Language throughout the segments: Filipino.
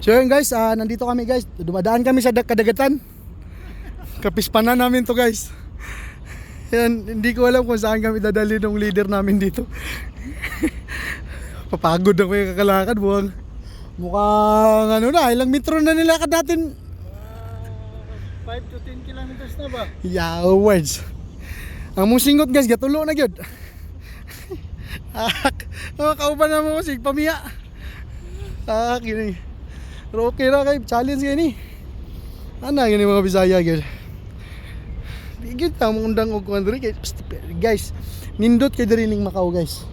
So yun guys, ah, nandito kami guys. Dumadaan kami sa dag- kadagatan. Kapispanan namin to guys. Yan, hindi ko alam kung saan kami dadali ng leader namin dito. Papagod ako yung kakalakad. Mukhang, mukhang ano na, ilang metro na nilakad natin. 5 to 10 kilometers na ba? Yeah, words. Ang mong singot guys, gatulo na gyud. Ak, mga kauban na mo sig pamiya. Ah, kini. Pero okay ra kay challenge gani. Ana gani mga Bisaya gyud. Di gyud ta mo undang og kuan diri guys. Nindot kay diri ning Macau guys.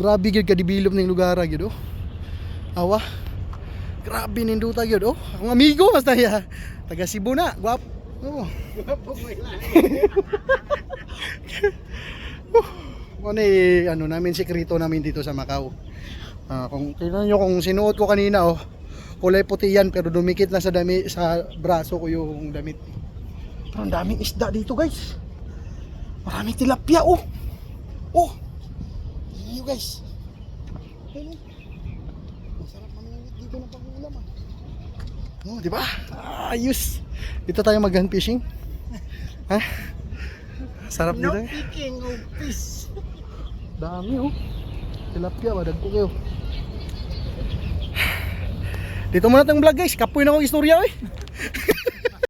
Grabe gyud ka develop ning lugar gyud oh. Awa. Grabe ninduta gyud oh. Ang amigo basta ya. Taga Cebu na, guwap. Oh. Ano eh, ano namin sekreto namin dito sa Macau. Ah, kung tingnan niyo kung sinuot ko kanina oh, kulay puti yan pero dumikit na sa dami sa braso ko yung damit. Pero ang daming isda dito, guys. Maraming tilapia oh. Oh. Iyo guys. Oh. Masarap mamingwit dito ng pag-ulam ah. Oh, di ba? Ayos. Dito tayo mag fishing. ha? Sarap No dito. eh. picking of fish. Dami oh. Tilapia, madag ko kayo. Dito muna tayong vlog guys. Kapoy na akong istorya eh.